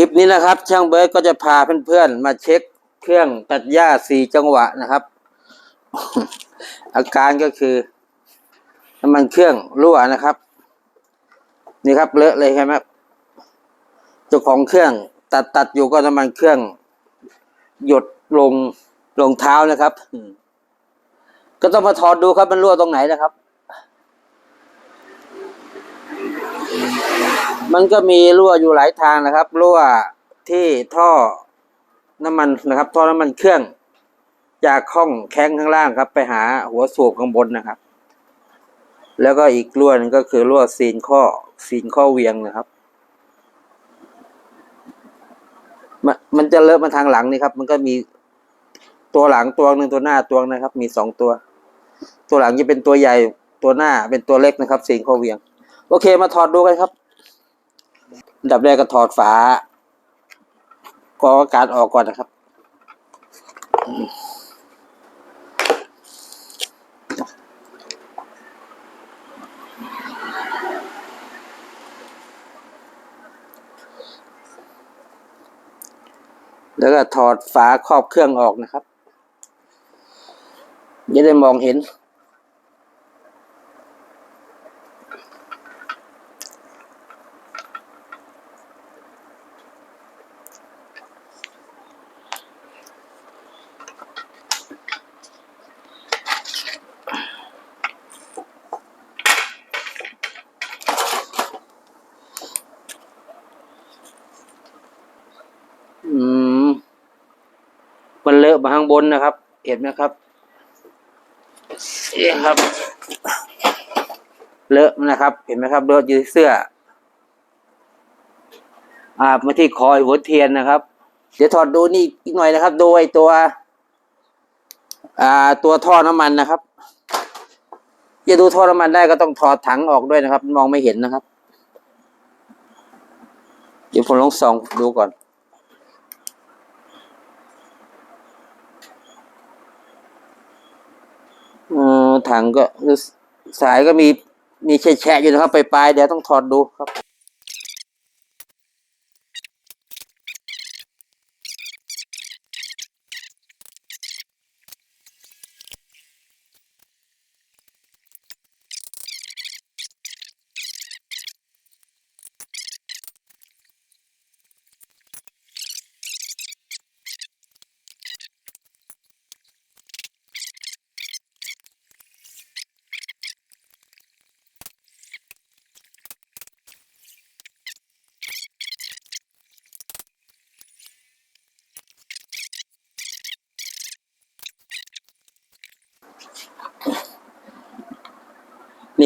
คลิปนี้นะครับ ช่างเบิร์ดก็จะพาเพื่อนๆมาเช็คเครื่องตัดหญ้าสี่จังหวะนะครับ อาการก็คือน้ำมันเครื่องรั่วนะครับ นี่ครับเลอะเลยใช่ไหมเจ้าของเครื่องตัดตัดอยู่ก็น้ำมันเครื่อง หยดลงลงเท้านะครับ ก็ต้องมาถอดดูครับมันรั่วตรงไหนนะครับ มันก็มีรั่วอยู่หลายทางนะครับ รั่วที่ท่อน้ำมันนะครับ ท่อน้ำมันเครื่อง จากห้องแข้งข้างล่างครับ ไปหาหัวสูบข้างบนนะครับ แล้วก็อีกรั่วหนึงก็คือรั่วซีนข้อซีนข้อเวียงนะครับ มันมันจะเลอะมาทางหลังนี่ครับ มันก็มีตัวหลังตัวหนึ่งตัวหน้าตัวนะครับ มีสองตัว ตัวหลังจะเป็นตัวใหญ่ตัวหน้าเป็นตัวเล็กนะครับซีนข้อเวียง โอเคมาถอดดูกันครับ ดับแรกก็ถอดฝากรองอากาศออกก่อนนะครับแล้วก็ถอดฝาครอบเครื่องออกนะครับ จะได้มองเห็น อืม มันเลอะมาข้างบนนะครับ เห็นไหมครับนี่ครับ เลอะนะครับ เห็นไหมครับเลอะอยู่เสื้ออาบมาที่คอยหัวเทียนนะครับ เดี๋ยวถอดดูนี่อีกหน่อยนะครับ โดูไอ้ตัว อ่า ตัวท่อน้ำมันนะครับจะดูท่อน้ำมันได้ก็ต้องถอดถังออกด้วยนะครับ มองไม่เห็นนะครับ เดี๋ยวผมลองส่องดูก่อน เออถังก็สายก็มีมีแฉะๆอยู่นะครับไปปลายเดี๋ยวต้องถอดดูครับ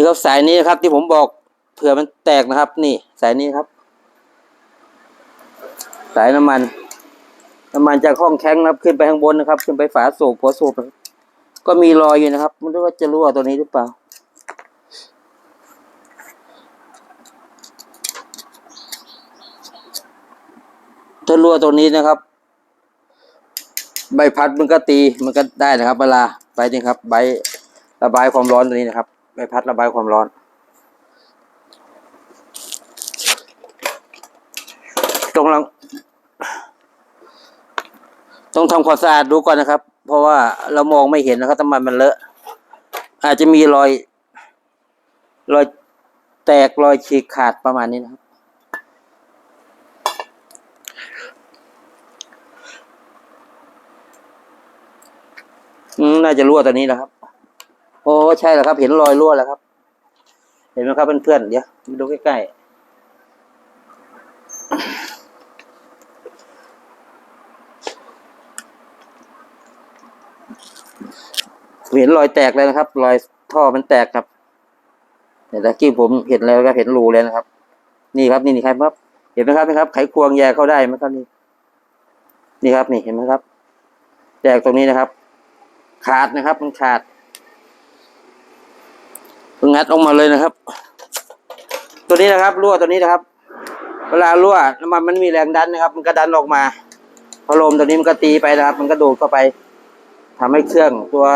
นี่ครับสายนี้นะครับที่ผมบอกเผื่อมันแตกนะครับ นี่สายนี้ครับ สายน้ำมันน้ำมันจากห้องแข้งนะครับขึ้นไปข้างบนนะครับ ขึ้นไปฝาสูบหัวสูบก็มีรอยอยู่นะครับไม่รู้ว่าจะรั่วตัวนี้หรือเปล่าถ้ารั่วตรงนี้นะครับ ใบพัดมันก็ตีมันก็ได้นะครับ เวลาใบนี่ครับ ใบระบายความร้อนตัวนี้นะครับ ใบพัดระบายความร้อนต้องลองต้องทำความสะอาดดูก่อนนะครับ เพราะว่าเรามองไม่เห็นนะครับน้ำมันมันเลอะ อาจจะมีรอย รอยแตกรอยฉีกขาดประมาณนี้นะครับน่าจะรั่วตัวนี้แหละครับ โอ้ใช่แล้วครับ เห็นรอยรั่วแล้วครับ เห็นไหมครับเพื่อนๆเดี๋ยวมาดูใกล้ๆเห็นรอยแตกเลยนะครับ รอยท่อมันแตกครับแต่ตะกี้ผมเห็นแล้วก็เห็นรูเลยนะครับ นี่ครับ นี่นี่ครับ เห็นไหมครับนะครับ ไขควงแยกเข้าได้ไหมครับนี่นี่ครับ นี่เห็นไหมครับ แตกตรงนี้นะครับ ขาดนะครับ มันขาด งัดออกมาเลยนะครับ ตัวนี้นะครับรั่วตัวนี้นะครับ เวลารั่วน้ำมันมันมีแรงดันนะครับ มันก็ดันออกมาพอลมตัวนี้มันก็ตีไปนะครับ มันก็ดูดเข้าไปทำให้เครื่องตัว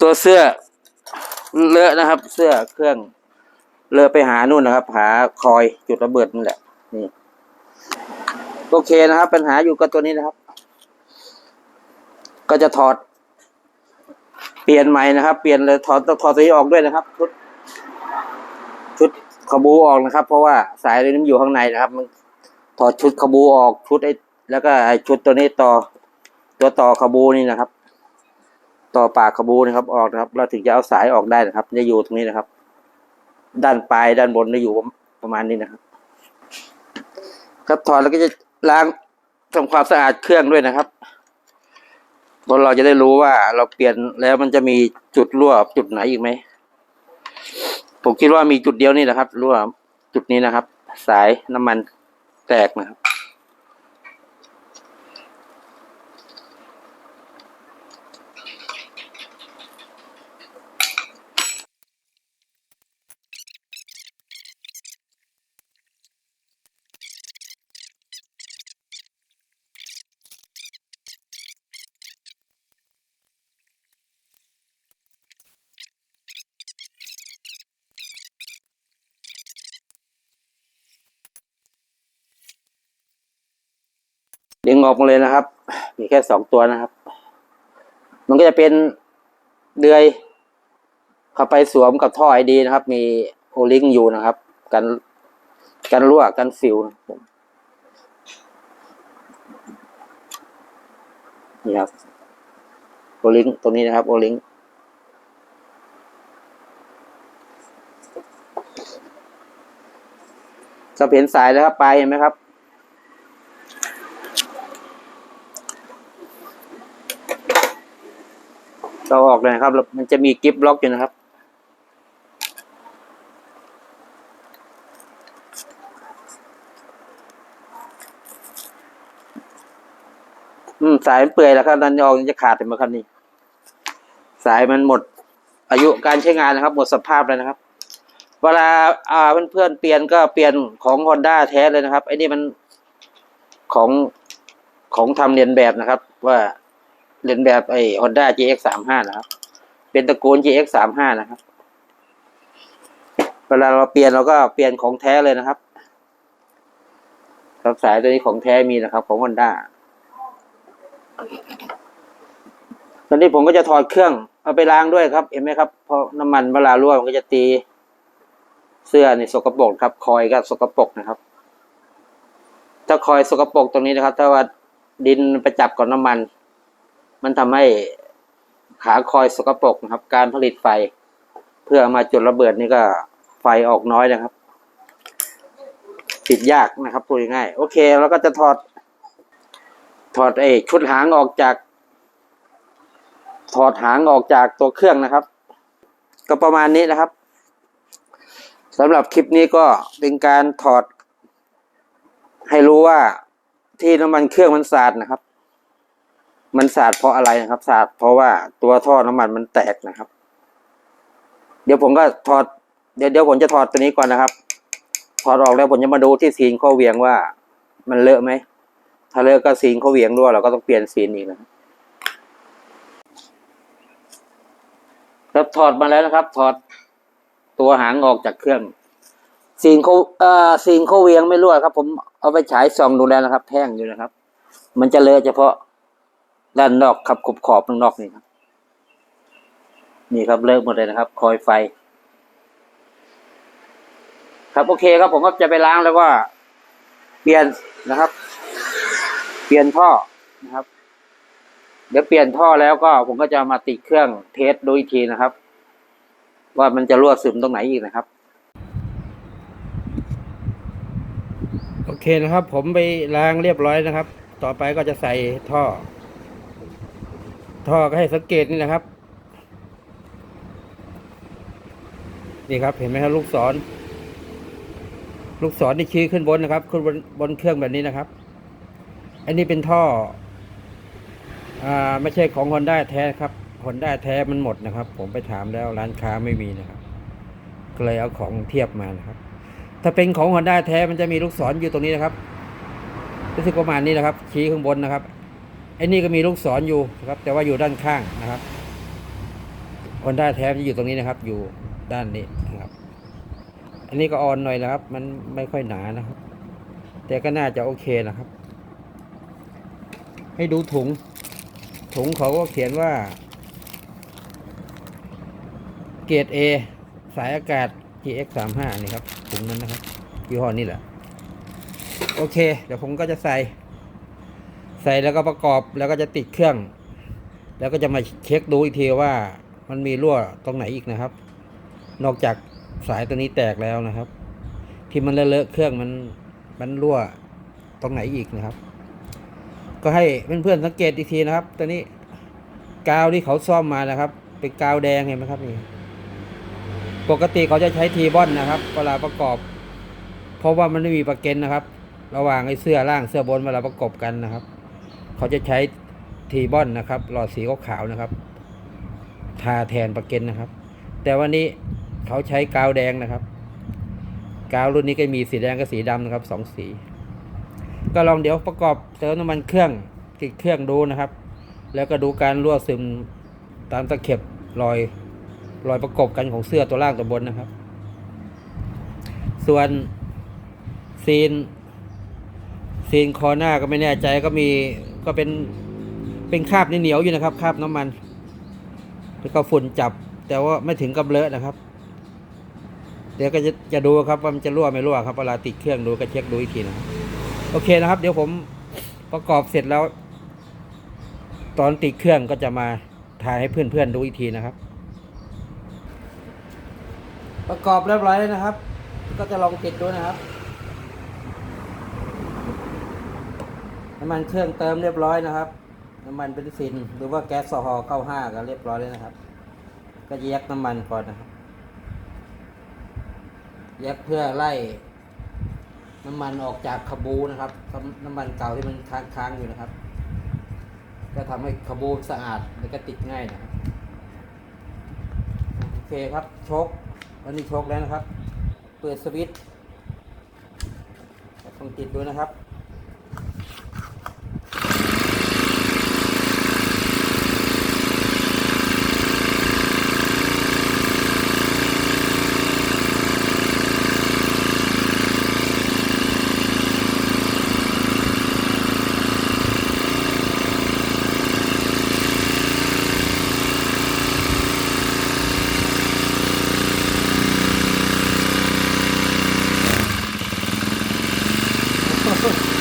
ตัวเสื้อเลอะนะครับ เสื้อเครื่องเลอะไปหานู่นนะครับ หาคอยจุดระเบิดนี่แหละ นี่โอเคนะครับ ปัญหาอยู่กับตัวนี้นะครับ ก็จะถอด เปลี่ยนใหม่นะครับ เปลี่ยนเลยถอดต้องถอดตัวนี้ออกด้วยนะครับ ชุด ชุดขบูออกนะครับ เพราะว่าสายตัวนี้มันอยู่ข้างในนะครับ มันถอดชุดขบูออกชุดไอ้แล้วก็ไอ้ชุดตัวนี้ต่อ ตัวต่อขบูนี่นะครับ ต่อปากขบูนะครับ ออกนะครับ เราถึงจะเอาสายออกได้นะครับ จะอยู่ตรงนี้นะครับ ด้านปลายด้านบนจะอยู่ประมาณนี้นะครับ ครับถอดแล้วก็จะล้างทำความสะอาดเครื่องด้วยนะครับ เพราะเราจะได้รู้ว่าเราเปลี่ยนแล้วมันจะมีจุดรั่วจุดไหนอีกไหม ผมคิดว่ามีจุดเดียวนี่แหละครับ รั่วจุดนี้นะครับ สายน้ำมันแตกนะครับ ดึงออกมาเลยนะครับ มีแค่สองตัวนะครับ มันก็จะเป็นเดือย เข้าไปสวมกับท่อไอดีนะครับ มีโอลิงอยู่นะครับ กันกันรั่วกันสิวนะครับนี่ครับโอลิงตรงนี้นะครับโอลิงก็เห็นสายแล้วครับปลายเห็นไหมครับ เราออกเลยนะครับ มันจะมีกิฟล็อกอยู่นะครับ อืม สายมันเปื่อยแล้วครับนันยองจะขาดเห็นไหมครับนี่ สายมันหมด อายุการใช้งานนะครับ หมดสภาพแล้วนะครับ เวลาอ่าเพื่อนๆเปลี่ยนก็เปลี่ยนของ Honda แท้เลยนะครับไอ้นี่มันของของทำเรียนแบบนะครับ ว่า เรียนแบบไอ้ Honda GX สามห้านะครับ เป็นตระกูล GX สามห้านะครับ เวลาเราเปลี่ยนเราก็เปลี่ยนของแท้เลยนะครับครับสายตัวนี้ของแท้มีนะครับ ของ Honda ตอนนี้ผมก็จะถอดเครื่องเอาไปล้างด้วยครับ เห็นไหมครับเพราะน้ำมันเวลารั่วมันก็จะตีเสื้อนี่สกปรกครับ คอยก็สกปรกนะครับ ถ้าคอยสกปรกตรงนี้นะครับ ถ้าว่าดินไปจับกับน้ำมัน มันทำให้ขาคอยสกปรกนะครับ การผลิตไฟ เพื่อมาจุดระเบิดนี่ก็ไฟออกน้อยนะครับ ติดยากนะครับพูดง่ายโอเคแล้วก็จะถอด ถอดไอชุดหางออกจาก ถอดหางออกจากตัวเครื่องนะครับ ก็ประมาณนี้นะครับสำหรับคลิปนี้ก็เป็นการถอด ให้รู้ว่าที่น้ำมันเครื่องมันสาดนะครับ มันสาดเพราะอะไรนะครับสาดเพราะว่าตัวท่อน้ำมันมันแตกนะครับ เดี๋ยวผมก็ถอดเดี๋ยวเดี๋ยวผมจะถอดตัวนี้ก่อนนะครับ ถอดออกแล้วผมจะมาดูที่ซีนข้อเวียงว่า มันเลอะไหมถ้าเลอะก็ซีนข้อเวียงด้วยเราก็ต้องเปลี่ยนซีนอีกนะครับครับถอดมาแล้วนะครับ ถอดตัวหางออกจากเครื่องซีนเขาเอ่อซีนข้อเวียงไม่รั่วครับ ผมเอาไปฉายส่องดูแล้วนะครับ แท่งอยู่นะครับ มันจะเลอะเฉพาะ ด้านนอกครับขอบขอบข้างนอกนี่ครับ นี่ครับเลิกหมดเลยนะครับ คอยไฟ ครับโอเคครับผมก็จะไปล้างแล้วว่าเปลี่ยนนะครับ เปลี่ยนท่อนะครับ เดี๋ยวเปลี่ยนท่อแล้วก็ผมก็จะมาติดเครื่องเทสดูอีกทีนะครับ ว่ามันจะรั่วซึมตรงไหนอีกนะครับโอเคนะครับ ผมไปล้างเรียบร้อยนะครับ ต่อไปก็จะใส่ท่อ ท่อก็ให้สังเกตนี่นะครับ นี่ครับเห็นไหมครับลูกศร ลูกศรที่ชี้ขึ้นบนนะครับ ขึ้นบนบนเครื่องแบบนี้นะครับ อันนี้เป็นท่อ อ่าไม่ใช่ของฮอนด้าแท้ครับฮอนด้าแท้มันหมดนะครับ ผมไปถามแล้วร้านค้าไม่มีนะครับ ก็เลยเอาของเทียบมานะครับ ถ้าเป็นของฮอนด้าแท้มันจะมีลูกศรอยู่ตรงนี้นะครับรู้สึกประมาณนี้นะครับ ชี้ข้างบนนะครับ อ้นี่ก็มีลูกศรอยู่นะครับ แต่ว่าอยู่ด้านข้างนะครับฮอนด้าแท้จะอยู่ตรงนี้นะครับ อยู่ด้านนี้นะครับ อันนี้ก็อ่อนหน่อยนะครับ มันไม่ค่อยหนานะครับ แต่ก็น่าจะโอเคนะครับ ให้ดูถุง ถุงเขาก็เขียนว่า เกรด A สายอากาศ GX 3 5 นี่ครับถุงนั้นนะครับยี่ห้อนี้แหละ โอเค เดี๋ยวผมก็จะใส่ ใส่แล้วก็ประกอบแล้วก็จะติดเครื่อง แล้วก็จะมาเช็คดูอีกทีว่ามันมีรั่วตรงไหนอีกนะครับ นอกจากสายตัวนี้แตกแล้วนะครับ ที่มันเลอะเครื่องมันมันรั่วตรงไหนอีกนะครับ ก็ให้เพื่อนๆสังเกตอีกทีนะครับตัวนี้กาวที่เขาซ่อมมานะครับ เป็นกาวแดงเห็นไหมครับนี่ปกติเขาจะใช้ทีบอนนะครับเวลาประกอบ เพราะว่ามันไม่มีประเก็นนะครับ ระหว่างไอ้เสื้อล่างเสื้อบนเวลาประกบกันนะครับ เขาจะใช้ทีบอนนะครับ หลอดสีขาวๆนะครับ ทาแทนประเก็นนะครับ แต่วันนี้เขาใช้กาวแดงนะครับ กาวรุ่นนี้ก็มีสีแดงกับสีดำนะครับสองสี ก็ลองเดี๋ยวประกอบเติมน้ำมันเครื่องติดเครื่องดูนะครับ แล้วก็ดูการรั่วซึมตามตะเข็บรอยรอยประกบกันของเสื้อตัวล่างตัวบนนะครับ ส่วนซีนซีนคอหน้าก็ไม่แน่ใจก็มี ก็เป็นเป็นคราบเหนียวอยู่นะครับคราบน้ำมัน แล้วก็ฝุ่นจับ แต่ว่าไม่ถึงกับเลอะนะครับ เดี๋ยวก็จะจะดูครับว่ามันจะรั่วไม่รั่วครับเวลาติดเครื่องดูก็เช็คดูอีกทีนะโอเคนะครับ เดี๋ยวผมประกอบเสร็จแล้ว ตอนติดเครื่องก็จะมาถ่ายให้เพื่อนๆดูอีกทีนะครับ ประกอบเรียบร้อยแล้วนะครับ ก็จะลองติดดูนะครับ น้ำมันเครื่องเติมเรียบร้อยนะครับ น้ำมันเบนซินหรือว่าแก๊สโซฮอล์95ก็เรียบร้อยแล้วนะครับ ก็แยกน้ำมันก่อนนะครับแยกเพื่อไล่ น้ำมันออกจากขบูนะครับ น้ำมันเก่าที่มันค้างๆอยู่นะครับ ก็ทำให้ขบูสะอาดแล้วก็ติดง่ายนะครับโอเคครับชควันนี้ชคแล้วนะครับ เปิดสวิตช์ต้องติดดูนะครับ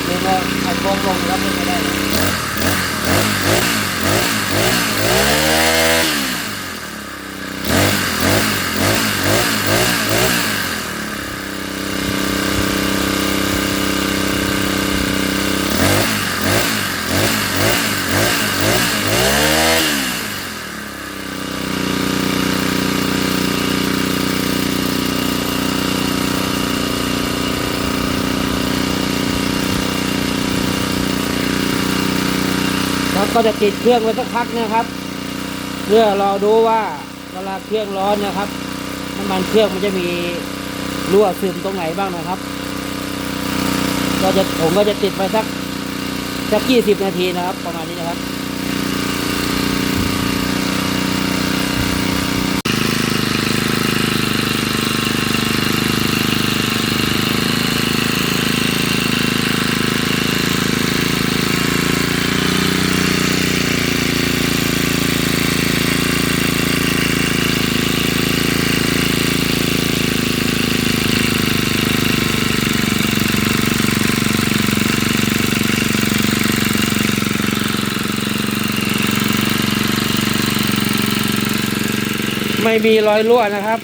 เรียกว่าไอ้โค้งลงแล้วไม่ได้เลยแล้ว ก็จะติดเครื่องไว้สักพักนะครับ เพื่อรอดูว่าเวลาเครื่องร้อนนะครับน้ำมันเครื่องมันจะมีรั่วซึมตรงไหนบ้างนะครับ ก็จะผมก็จะติดไปสักสักยี่สิบนาทีนะครับ ประมาณนี้นะครับ ไม่มีรอยรั่วนะครับ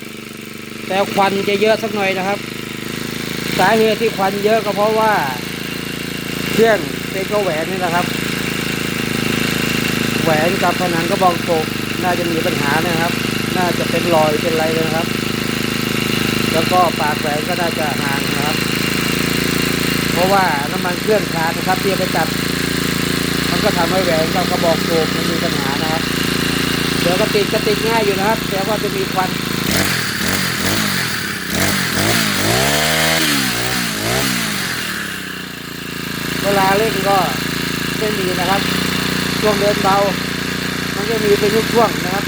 แต่ควันจะเยอะสักหน่อยนะครับ สาเหตุที่ควันเยอะก็เพราะว่า เครื่องเป็นก็แหวนนี่แหละครับ แหวนกับผนังกระบอกโตกน่าจะมีปัญหานะครับ น่าจะเป็นรอยเป็นอะไรนะครับ แล้วก็ปากแหวนก็น่าจะห่างนะครับ เพราะว่าน้ำมันเครื่องขาดนะครับที่เอาไปตัดมันก็ทำให้แหวนกับกระบอกโตกมันมีปัญหานะครับ ดี๋ยวก็ติดก็ติดง่ายอยู่นะครับแต่ว่าจะมีควันเวลาเล่นก็ไม่มีนะครับ ช่วงเดินเบา มันก็มีเป็นช่วงๆนะครับ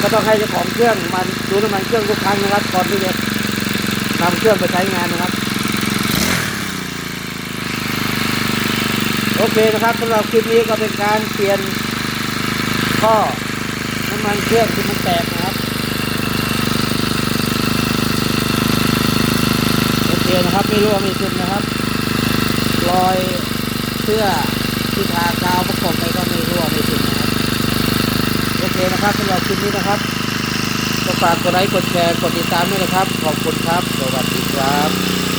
ก็ต้องให้เจ้าของเครื่องมันดูน้ำมันเครื่องทุกครั้งนะครับก่อนที่จะนำเครื่องไปใช้งานนะครับโอเคนะครับสำหรับคลิปนี้ก็เป็นการเปลี่ยน ข้อน้ำมันเครื่องที่มันแตกนะครับโอเคนะครับไม่รั่วไม่ซึมนะครับ รอยเสื้อที่ทากาวประกบไปก็ไม่รั่วไม่ซึมนะครับโอเคนะครับสำหรับคลิปนี้นะครับก็ฝากกดไลค์กดแชร์กดติดตามด้วยนะครับ ขอบคุณครับ สวัสดีครับ